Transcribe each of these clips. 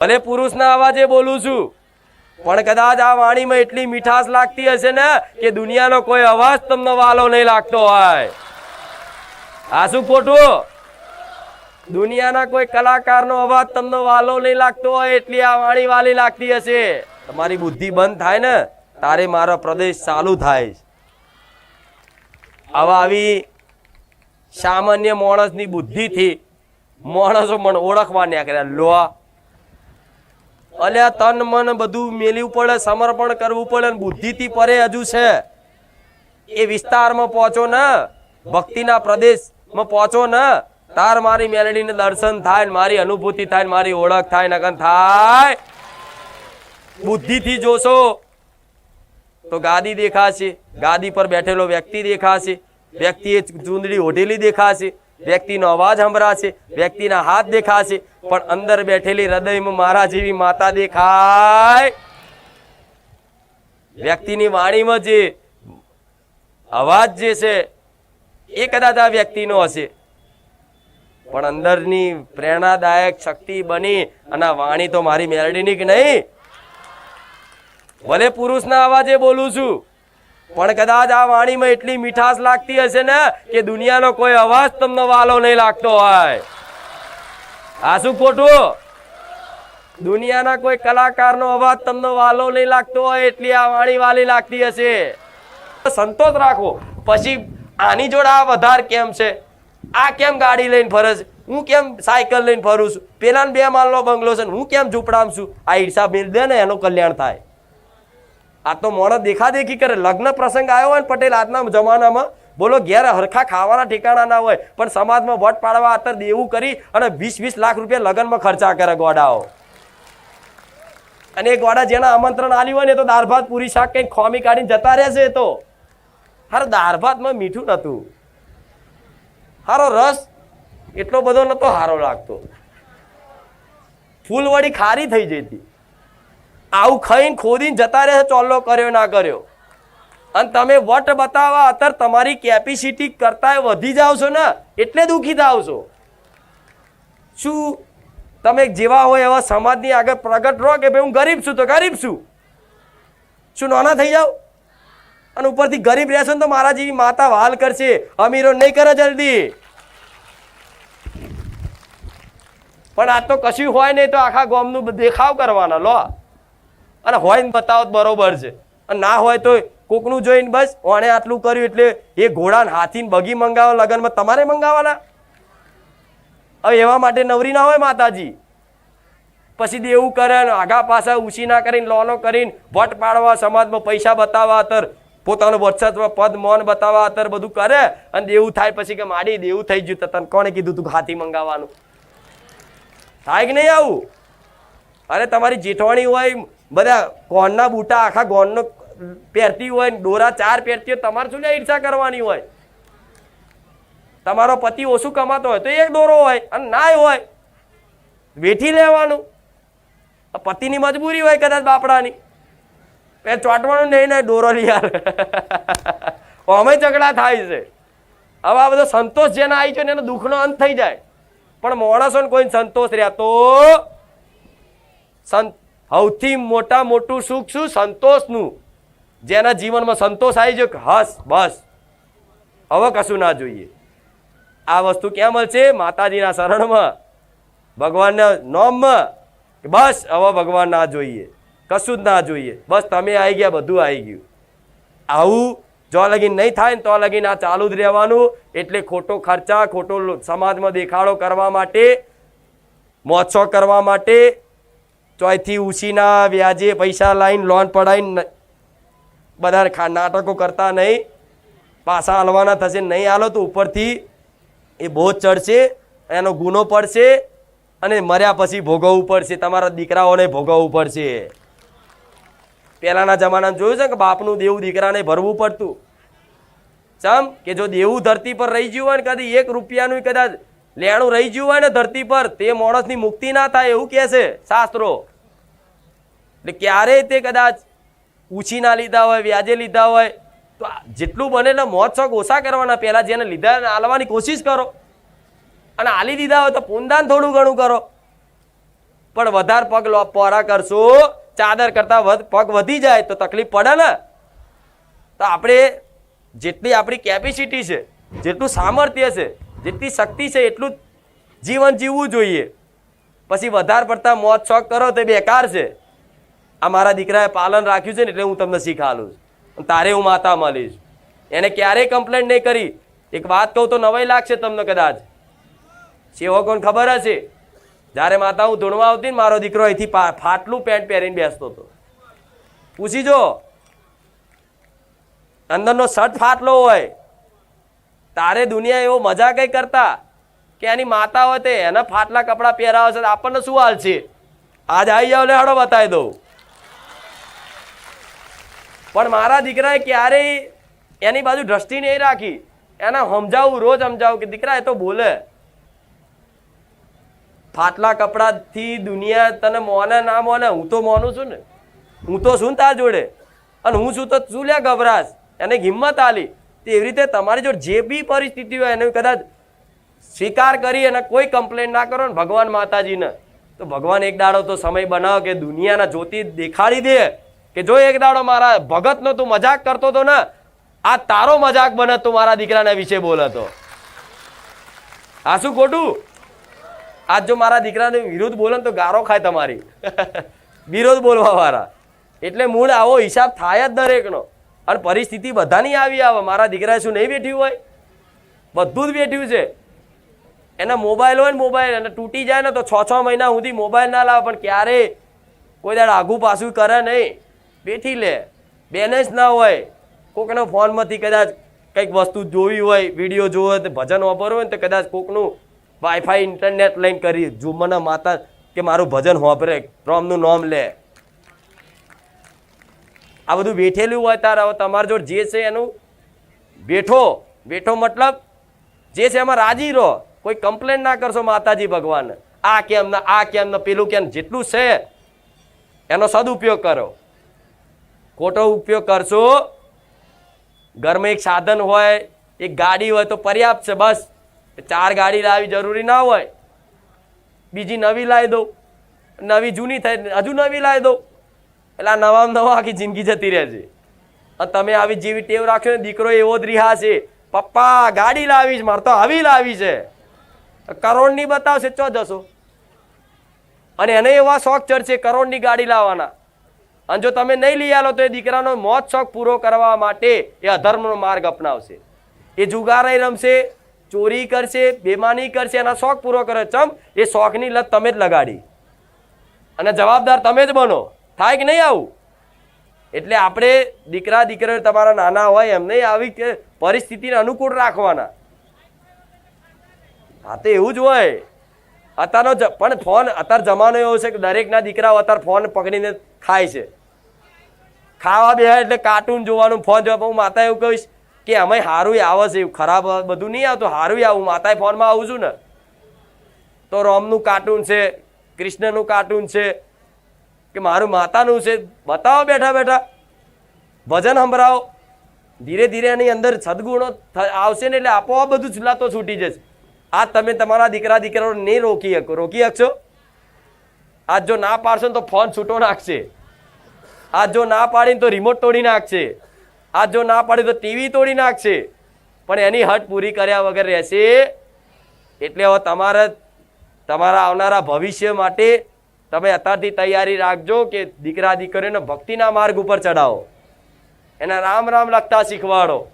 ભલે પુરુષના અવાજે બોલું છું, પણ કદાચ આ વાણીમાં એટલી મીઠાશ લાગતી હશે ને કે દુનિયાનો કોઈ અવાજ તમને વાલો નહીં લાગતો હોય. આ શું ખોટું? દુનિયાના કોઈ કલાકારનો અવાજ તમને વાલો નહીં લાગતો હોય એટલી આ વાણી વાલી લાગતી હશે. તમારી બુદ્ધિ બંધ થાય ને, તારે મારો પ્રદેશ ચાલુ થાય હવે આવી સામાન્ય માણસની બુદ્ધિથી માણસો મને ઓળખવા નીકળ્યા લો અલ્યા તન મન બધું મેલવું પડે, સમર્પણ કરવું પડે બુદ્ધિથી પરે હજુ છે. એ વિસ્તારમાં પહોંચો ને, ભક્તિના પ્રદેશમાં પહોંચો ને, તાર મારી મેલડીને દર્શન થાય ને મારી અનુભૂતિ થાય ને મારી ઓળખ થાય નગન થાય. બુદ્ધિથી જોશો તો ગાદી દેખાશે, ગાદી પર બેઠેલો વ્યક્તિ દેખાશે, વ્યક્તિએ ચૂંદડી ઓઢેલી દેખાશે. વ્યક્તિનો અવાજ સંભળાશે, વ્યક્તિના હાથ દેખાશે, પણ અંદર બેઠેલી હૃદયમાં મારા જેવી માતા દેખાય. વ્યક્તિની વાણીમાં જે અવાજ જે છે, એ કદાચ આ વ્યક્તિનો હશે. પણ અંદરની પ્રેરણાદાયક શક્તિ બની અને વાણી તો મારી મેલડીની કે નહીં? ભલે પુરુષના અવાજે બોલું છું. પણ કદાચ આ વાણીમાં એટલી મીઠાશ લાગતી હશે ને કે દુનિયાનો કોઈ અવાજ તમને વાલો નહીં લાગતો હોય. આ શું ખોટું? દુનિયાના કોઈ કલાકારનો અવાજ તમને વાલો નહીં લાગતો હોય એટલી આ વાણી વાલી લાગતી હશે. સંતોષ રાખો. પછી આની જોડે આ વધાર કેમ છે? આ કેમ ગાડી લઈને ફરે છે? હું કેમ સાયકલ લઈને ફરું છું? પેલા બે માલનો બંગલો છે હું કેમ ઝૂંપડામાં છું? આ ઈર્ષા મિલ દે ને એનું કલ્યાણ થાય. આ તો મોણસ દેખાદેખી કરે. લગ્ન પ્રસંગ આવ્યો હોય ને પટેલ, આજના જમાનામાં, બોલો, ઘેર હરખા ખાવાના ઠેકાણા ના હોય, પણ સમાજમાં વટ પાડવા અત્યારે દેવું કરી અને વીસ વીસ લાખ રૂપિયા લગ્નમાં ખર્ચા કરે ગોડાઓ. અને એ ગોડા જેના આમંત્રણ આવ્યું હોય ને તો દાળ ભાત પૂરી, શાક કઈ ખોમી કાઢીને જતા રહેશે તો. હારો દાળ ભાતમાં મીઠું નહોતું. હારો રસ એટલો બધો નહોતો હારો લાગતો. ફૂલવડી ખારી થઈ જતી. આવું ખાઈને ખોદીને જતા રહે ચોલ્લો કર્યો ના કર્યો. અને તમે વટ બતાવવા અત્યારે તમારી કેપેસિટી કરતા વધી જાવ છો ને, એટલે દુઃખી થાવ છો. શું તમે જેવા હોય એવા સમાજની આગળ પ્રગટ રહો કે ભાઈ હું ગરીબ છું તો ગરીબ છું? શું નાના થઈ જાઓ? અને ઉપરથી ગરીબ રહેશો ને તો મારા જેવી માતા વાલ કરશે. અમીરો નહીં કરે જલ્દી. પણ આ તો કશું હોય નહીં તો આખા ગામનું દેખાવ કરવાના, લો. અને હોય ને બતાવો બરોબર છે. અને ના હોય તો કોકનું જોઈને બસ ઓણે આટલું કર્યું એટલે એ ઘોડાને હાથી બગી મંગાવો, લગનમાં તમારે મંગાવવાના હવે એવા માટે નવરી ના હોય માતાજી. પછી દેવું કરે આગા પાછા ઉછી ના કરીને, લોનો કરીને વટ પાડવા, સમાજમાં પૈસા બતાવવા, અતર પોતાનું વર્ચસ્વ પદ, મોન બતાવવા, અતર બધું કરે અને દેવું થાય પછી કે માડી દેવું થઈ ગયું તને કોણે કીધું તું હાથી મંગાવવાનું? થાય કે નહીં આવું? અરે તમારી જેઠવાણી હોય બધા ગોનના બૂટા આખા ગોનનો પહેરતી હોય દોરા ચાર પહેરતી હોય, તમારે શું લે ઈર્ષા કરવાની હોય? તમારો પતિ ઓછું કમાતો હોય તો એક દોરો હોય અને ના હોય. વેઠી લેવાનું. પતિની મજબૂરી હોય કદાચ બાપડાની. એ ચોંટવાનું નહીં નહીં, દોરો આવે. અમે ઝઘડા થાય છે. હવે આ બધો સંતોષ જેને આવી છે એનો દુઃખનો અંત થઈ જાય. પણ માણસોને કોઈ સંતોષ રહ્યા તો સંત સૌથી મોટા મોટું સુખ શું? સંતોષનું. જેના જીવનમાં સંતોષ આવી ગયો કે હસ, બસ. હવે કશું ના જોઈએ. આ વસ્તુ ક્યાં મળશે? માતાજીના શરણમાં. ભગવાનના નોમમાં બસ, હવે ભગવાન ના જોઈએ. કશું જ ના જોઈએ. બસ તમે આવી ગયા, બધું આવી ગયું. આવું જો લગીન નહીં થાય ને તો લગીન આ ચાલુ જ રહેવાનું. એટલે ખોટો ખર્ચા, ખોટો સમાજમાં દેખાડો કરવા માટે મહોત્સવ કરવા માટે ચોયથી ઉછીના, વ્યાજે પૈસા લાવીને લોન પડાવીને બધા નાટકો કરતા નહીં. પાછા હાલવાના થશે, નહીં હાલો તો ઉપરથી એ બોજ ચડશે, એનો ગુનો પડશે અને મર્યા પછી ભોગવવું પડશે, તમારા દીકરાઓને ભોગવવું પડશે. પહેલાંના જમાનામાં જોયું છે કે બાપનું દેવું દીકરાને ભરવું પડતું. ચમ કે જો દેવું ધરતી પર રહી ગયું હોય ને કદી એક રૂપિયાનું કદાચ લેણું રહી ગયું હોય ને ધરતી પર, તે માણસની મુક્તિ ના થાય એવું કહે છે શાસ્ત્રો. એટલે ક્યારેય તે કદાચ ઉછી ના લીધા હોય, વ્યાજે લીધા હોય, તો જેટલું બને એટલે મોજ ઓછા કરવાના પહેલાં જેને લીધા હાલવાની કોશિશ કરો. અને આલી દીધા હોય તો પૂનદાન થોડું ઘણું કરો. પણ વધારે પગ પહોળા કરશો, ચાદર કરતાં પગ વધી જાય તો તકલીફ પડે ને. તો આપણે જેટલી આપણી કેપેસિટી છે, જેટલું સામર્થ્ય છે, જેટલી શક્તિ છે, એટલું જીવન જીવવું જોઈએ. પછી વધારે પડતા મોત શોખ કરો તો બેકાર છે. આ મારા દીકરાએ પાલન રાખ્યું છે ને એટલે હું તમને શીખાલું છું. તારે હું માતા મળીશ. એને ક્યારેય કમ્પ્લેન્ટ નહીં કરી. એક વાત કહું તો નવાઈ લાગશે તમને કદાચ. સેવકોને ખબર હશે. જ્યારે માતા હું ધૂણવા આવતી ને મારો દીકરો અહીંથી ફાટલું પેન્ટ પહેરીને બેસતો હતો. પૂછી જો. અંદરનો શર્ટ ફાટલો હોય. તારે દુનિયા એવો મજા કંઈ કરતા કે એની માતા હોય તે એના ફાટલા કપડાં પહેરાવે છે આપણને શું હાલ છે? આજ આવી જાવ લે હડો બતાવી દઉં. પણ મારા દીકરાએ ક્યારેય એની બાજુ દ્રષ્ટિ નહીં રાખી. એને સમજાવું, રોજ સમજાવું કે દીકરા, એ તો બોલે. ફાટલા કપડાથી દુનિયા તને મોને ના મોને, હું તો મોનું છું ને. હું તો શું તાર જોડે. અને હું શું તો શું લે ગભરાશ. એને હિંમત આલી. તે એવી રીતે તમારી જોડે જે બી પરિસ્થિતિ હોય, એને કદાચ સ્વીકાર કરી અને કોઈ કમ્પ્લેન ના કરો ને ભગવાન માતાજીને. તો ભગવાન એક દાડો તો સમય બનાવો કે દુનિયાના જ્યોતિ દેખાડી દે. કે જો એક દાડો મારા ભગતનો તું મજાક કરતો તો ને, આ તારો મજાક બને તું મારા દીકરાના વિશે બોલતો આ શું ખોટું? આજ જો મારા દીકરાને વિરુદ્ધ બોલે તો ગારો ખાય તમારી. વિરોધ બોલવા વાળા એટલે મૂળ આવો હિસાબ થાય જ દરેકનો. અને પરિસ્થિતિ બધાની આવી આવે. મારા દીકરાએ શું નહીં બેઠ્યું હોય? બધું જ બેઠ્યું છે. એના મોબાઈલ હોય ને મોબાઈલ અને તૂટી જાય ને તો છ છ મહિના સુધી મોબાઈલ ના લાવે. પણ ક્યારે કોઈ દાડ આઘું પાછું કરે નહીં. બેઠી લે. બેલેન્સ ના હોય. કોકનો ફોનમાંથી કદાચ કંઈક વસ્તુ જોવી હોય, વીડિયો જોવો હોય, તો ભજન વાપરવું હોય તો કદાચ કોકનું વાઈફાઈ ઇન્ટરનેટ લઈને કરી જો માતા કે મારું ભજન વાપરે રોમનું નામ લે. આ બધું બેઠેલું હોય તારા. તમારા જોડે જે છે એનું બેઠો. બેઠો મતલબ જે છે એમાં રાજી રહો. કોઈ કમ્પ્લેન ના કરશો માતાજી ભગવાન આ કેમ ના આ કેમ ના પેલું કેમ જેટલું છે એનો સદુપયોગ કરો. ખોટો ઉપયોગ કરશો. ઘરમાં એક સાધન હોય, એક ગાડી હોય તો પર્યાપ્ત છે, બસ. ચાર ગાડી લાવવી જરૂરી ના હોય. બીજી નવી લાવી દો નવી જૂની થાય હજુ નવી લાવી દો એટલે આ નવામાં નવા આખી જિંદગી જતી રહે છે અને તમે આવી જેવી ટેવ રાખશો ને, દીકરો એવો જ રિહા છે. પપ્પા, ગાડી લાવી છે, મારે તો આવી લાવી છે. કરોડની બતાવશે, ચો જશો? અને એને એવા શોખ ચડશે, કરોડની ગાડી લાવવાના. અને જો તમે નહીં લઈ આવો તો એ દીકરાનો મોત શોખ પૂરો કરવા માટે એ અધર્મનો માર્ગ અપનાવશે. એ જુગારાઈ રમશે, ચોરી કરશે, બેમાની કરશે, એના શોખ પૂરો કરે. ચમ, એ શોખની લત તમે જ લગાડી. અને જવાબદાર તમે જ બનો. થાય કે નહીં આવું? એટલે આપણે દીકરા, દીકરીઓ તમારા નાના હોય, એમને આવી પરિસ્થિતિને અનુકૂળ રાખવાના. હા તો એવું જ હોય. અત્યારનો પણ ફોન, અત્યારે જમાનો એવો છે કે દરેકના દીકરાઓ અત્યારે ફોન પકડીને ખાય છે. ખાવા બે એટલે કાર્ટૂન જોવાનું ફોન જોવા હું માતા એવું કહીશ કે અમે સારું આવે છે, એવું ખરાબ બધું નહીં આવતું સારું આવું, માતાએ ફોનમાં આવું છું ને. તો રોમનું કાર્ટૂન છે, કૃષ્ણનું કાર્ટૂન છે, કે મારું માતાનું છે, બતાવો બેઠા બેઠા. ભજન સંભળાવો. ધીરે ધીરે એની અંદર સદગુણો આવશે ને એટલે આપોઆપ બધું ચૂલાતો છૂટી જશે. આ તમે તમારા દીકરા દીકરાઓને નહીં રોકી શકો, રોકી શકશો? આજ જો ના પાડશો તો ફોન છૂટો નાખશે. આજ જો ના પાડીને તો રિમોટ તોડી નાખશે. આ જો ના પાડી તો ટીવી તોડી નાખશે. પણ એની હટ પૂરી કર્યા વગર રહેશે. એટલે હવે તમારે તમારા આવનારા ભવિષ્ય માટે તમે અત્યારથી તૈયારી રાખજો કે દીકરા દીકરીઓને ભક્તિના માર્ગ ઉપર ચડાવો એના રામ રામ લખતા શીખવાડો.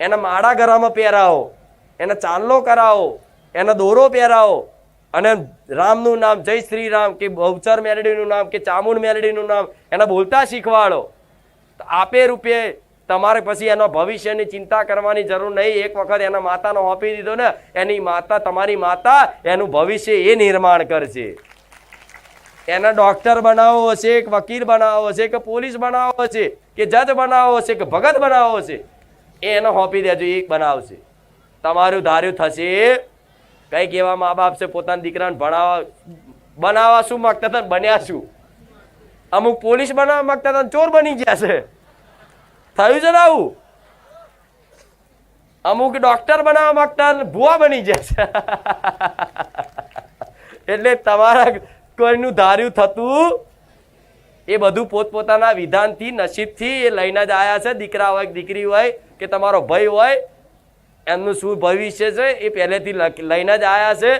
એના માળા ગરામાં પહેરાવો. એને ચાંદલો કરાવો. એને દોરો પહેરાવો. અને રામનું નામ, જય શ્રી રામ કે બહુચર મેલડીનું નામ કે ચામુંડ મેલડીનું નામ, એને બોલતા શીખવાડો. તો આપે રૂપે તમારે પછી એના ભવિષ્યની ચિંતા કરવાની જરૂર નહીં. એક વખત એના માતાનો હોપી દીધો ને, એની માતા, તમારી માતા એનું ભવિષ્ય એ નિર્માણ કરશે. એના ડોક્ટર બનાવવો હશે, કે વકીલ બનાવવો હશે, કે પોલીસ બનાવવો હશે, કે જજ બનાવવો હશે, કે ભગત બનાવવો હશે, એ એને હોપી દેજો, એ બનાવશે. તમારું ધાર્યું થશે. કંઈક એવા મા બાપ છે, પોતાના દીકરાને ભણાવવા, બનાવવા શું માગતા હતા બન્યા શું? અમુક પોલીસ બનાવવા માગતા હતા ચોર બની ગયા છે. થયું છે ને આવું? અમુક ડોક્ટર બનાવવા માગતા ભૂવા બની ગયા છે. એટલે તમારા કોઈનું ધાર્યું થતું એ બધું પોતપોતાના વિધાનથી, નસીબથી એ લઈને જ આયા છે. દીકરા હોય દીકરી હોય કે તમારો ભાઈ હોય એમનું શું ભવિષ્ય છે એ પહેલેથી લઈને જ આવ્યા છે.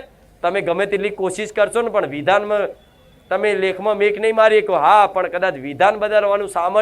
તમે ગમે તેટલી કોશિશ કરશો ને, પણ વિધાનમાં તમે લેખમાં મેક નહીં મારી શકો. હા, પણ કદાચ વિધાન બદલવાનું સામર્થ્ય